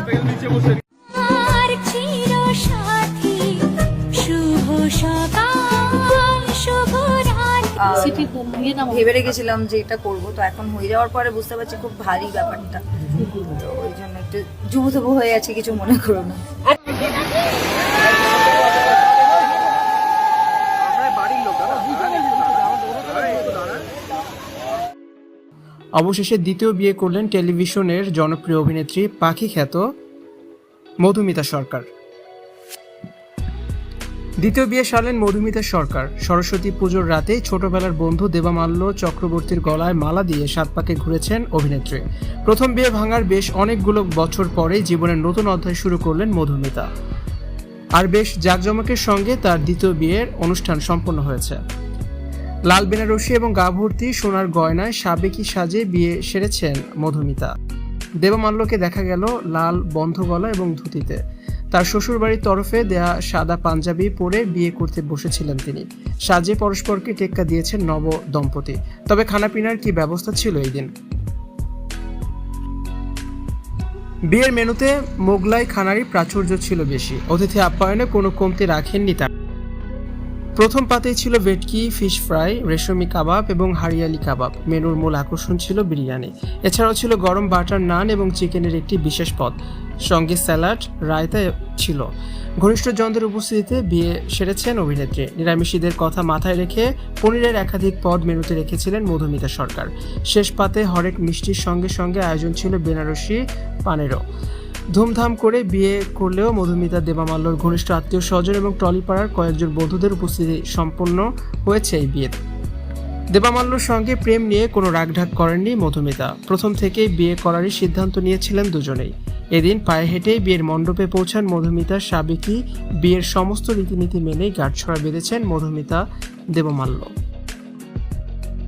নিচে বসে ভেবে রেখেছিলাম যে এটা করব তো এখন হয়ে যাওয়ার পরে বুঝতে পারছি খুব ভারী ব্যাপারটা। তো ওই জন্য একটু জুবুধুবু হয়ে আছে কিছু মনে করো না। অবশেষে দ্বিতীয় বিয়ে করলেন টেলিভিশনের জনপ্রিয় অভিনেত্রী পাখি খ্যাত মধুমিতা সরকার। দ্বিতীয় বিয়ে সারলেন মধুমিতা সরকার। সরস্বতী পুজোর রাতে ছোটবেলার বন্ধু দেবামাল্য চক্রবর্তীর গলায় মালা দিয়ে সাত পাকে ঘুরেছেন অভিনেত্রী। প্রথম বিয়ে ভাঙার বেশ অনেকগুলো বছর পরে জীবনের নতুন অধ্যায় শুরু করলেন মধুমিতা। আর বেশ জাঁকজমকের সঙ্গে তার দ্বিতীয় বিয়ের অনুষ্ঠান সম্পন্ন হয়েছে। লাল বেনারসি এবং গা ভর্তি সোনার গয়নায় সাবেকি সাজে বিয়ে সেরেছেন মধুমিতা। দেবমাল্যকে দেখা গেল লাল বন্ধ গলা এবং ধুতিতে। তার শ্বশুরবাড়ির তরফে দেয়া সাদা পাঞ্জাবি পরে বিয়ে করতে বসেছিলেন তিনি। সাজে পরস্পরকে টেক্কা দিয়েছেন নব দম্পতি। তবে খানাপিনার কি ব্যবস্থা ছিল এই দিন? বিয়ের মেনুতে মোগলাই খানারই প্রাচুর্য ছিল বেশি। অতিথি আপ্যায়নে কোনো কমতি রাখেননি তার। প্রথম পাতেই ছিল ভেটকি, ফিশ ফ্রাই, রেশমি কাবাব এবং হারিয়ালি কাবাব। মেনুর মূল আকর্ষণ ছিল বিরিয়ানি। এছাড়াও ছিল গরম বাটার নান এবং চিকেনের একটি বিশেষ পদ। সঙ্গে স্যালাড, রায়তা ছিল। ঘনিষ্ঠ জনদের উপস্থিতিতে বিয়ে সেরেছেন অভিনেত্রী। নিরামিষীদের কথা মাথায় রেখে পনিরের একাধিক পদ মেনুতে রেখেছিলেন মধুমিতা সরকার। শেষ পাতে হরেক মিষ্টির সঙ্গে সঙ্গে আয়োজন ছিল বেনারসি পানেরও। ধুমধাম করে বিয়ে করলেও মধুমিতা দেবামাল্যর ঘনিষ্ঠ আত্মীয় স্বজন এবং টলিপাড়ার কয়েকজন বন্ধুদের উপস্থিতি সম্পন্ন হয়েছে এই বিয়েতে। দেবামাল্যর সঙ্গে প্রেম নিয়ে কোনো রাগঢাক করেননি মধুমিতা। প্রথম থেকেই বিয়ে করারই সিদ্ধান্ত নিয়েছিলেন দুজনেই। এদিন পায়ে হেঁটেই বিয়ের মণ্ডপে পৌঁছান মধুমিতা সাবেকি। বিয়ের সমস্ত রীতিনীতি মেনেই গাঁটছড়া বেঁধেছেন মধুমিতা দেবমাল্য।